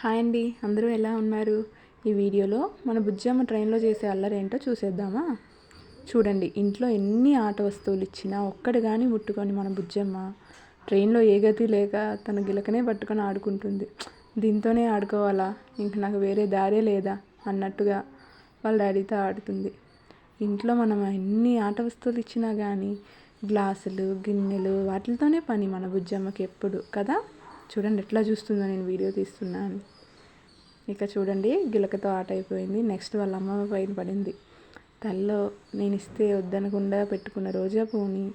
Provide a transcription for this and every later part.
Hi అండి. అందరూ ఎలా ఉన్నారు? ఈ వీడియోలో మన బుజ్జమ్మ ట్రైన్లో చేసే అల్లరేంటో చూసేద్దామా? చూడండి ఇంట్లో ఎన్ని ఆట వస్తువులు ఇచ్చినా ఒక్కడు కానీ ముట్టుకొని మన బుజ్జమ్మ ట్రైన్లో ఏ గతి లేక తన గిలకనే పట్టుకొని ఆడుకుంటుంది. దీంతోనే ఆడుకోవాలా? ఇంక నాకు వేరే దారే లేదా? అన్నట్టుగా వాళ్ళ డాడీతో ఆడుతుంది. ఇంట్లో మనం ఎన్ని ఆట వస్తువులు ఇచ్చినా కానీ గ్లాసులు గిన్నెలు వాటితోనే పని మన బుజ్జమ్మకి ఎప్పుడు కదా? చూడండి ఎట్లా చూస్తుందో నేను వీడియో తీస్తున్నాను. ఇక చూడండి గిలకతో ఆట అయిపోయింది. నెక్స్ట్ వాళ్ళ అమ్మమ్మ పైన పడింది. తల్లో నేను ఇస్తే వద్దనకుండా పెట్టుకున్న రోజా పూని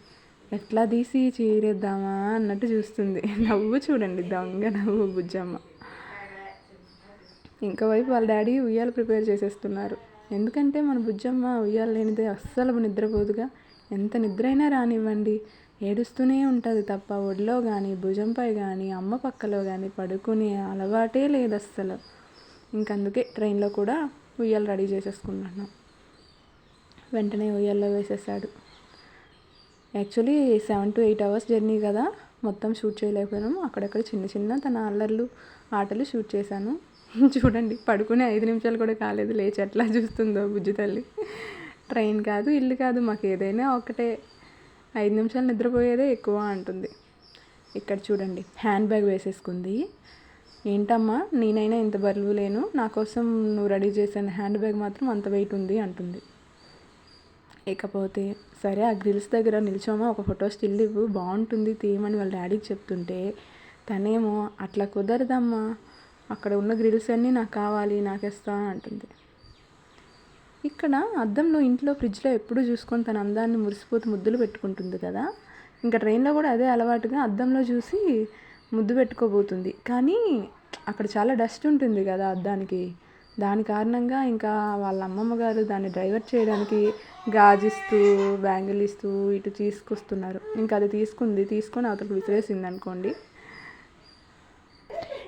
ఎట్లా తీసి చీరేద్దామా అన్నట్టు చూస్తుంది. నవ్వు చూడండి దొంగ నవ్వు బుజ్జమ్మ. ఇంకా వైపు వాళ్ళ డాడీ ఉయ్యాలు ప్రిపేర్ చేసేస్తున్నారు. ఎందుకంటే మన బుజ్జమ్మ ఉయ్యాలు లేనిదే అస్సలు నిద్రపోదుగా. ఎంత నిద్ర అయినా రానివ్వండి. ఏడుస్తూనే ఉంటుంది తప్ప ఒడిలో కానీ భుజంపై కానీ అమ్మ పక్కలో కానీ పడుకునే అలవాటే లేదు అస్సలు ఇంకందుకే ట్రైన్లో కూడా ఉయ్యాలు రెడీ చేసేసుకున్నాను. వెంటనే ఉయ్యాల్లో వేసేసాడు. Actually seven to eight hours journey కదా మొత్తం షూట్ చేయలేకపోయాము అక్కడక్కడ చిన్న చిన్న తన అల్లర్లు ఆటలు షూట్ చేశాను. చూడండి పడుకునే ఐదు నిమిషాలు కూడా కాలేదు. లేచి ఎట్లా చూస్తుందో బుజ్జి తల్లి. ట్రైన్ కాదు ఇల్లు కాదు మాకు ఏదైనా ఒకటే ఐదు నిమిషాలు నిద్రపోయేదే ఎక్కువ అంటుంది. ఇక్కడ చూడండి హ్యాండ్ బ్యాగ్ వేసేసుకుంది. ఏంటమ్మా నేనైనా ఇంత బరువు లేను నా కోసం నువ్వు రెడీ చేసిన హ్యాండ్ బ్యాగ్ మాత్రం అంత వెయిట్ ఉంది అంటుంది. ఇకపోతే సరే ఆ గ్రిల్స్ దగ్గర నిల్చోమా ఒక ఫోటో స్టిల్ ఇవ్వు బాగుంటుంది తీయమని వాళ్ళ డాడీకి చెప్తుంటే తనేమో అట్లా కుదరదమ్మా అక్కడ ఉన్న గ్రిల్స్ అన్నీ నాకు కావాలి నాకు ఇస్తా అంటుంది. ఇక్కడ అద్దంలో ఇంట్లో ఫ్రిడ్జ్లో ఎప్పుడూ చూసుకొని తన అందాన్ని మురిసిపోతూ ముద్దులు పెట్టుకుంటుంది కదా. ఇంకా ట్రైన్లో కూడా అదే అలవాటుగా అద్దంలో చూసి ముద్దు పెట్టుకోబోతుంది. కానీ అక్కడ చాలా డస్ట్ ఉంటుంది కదా అద్దానికి. దాని కారణంగా ఇంకా వాళ్ళ అమ్మమ్మ గారు దాన్ని డైవర్ట్ చేయడానికి గాజిస్తూ బ్యాంగిల్ ఇస్తూ ఇటు తీసుకొస్తున్నారు. ఇంకా అది తీసుకుంది తీసుకొని అవతలకు విసిరేసింది అనుకోండి.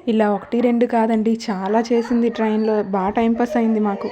ఇలా ఒకటి రెండు కాదండి. చాలా చేసింది ట్రైన్లో. బాగా టైంపాస్ అయింది మాకు.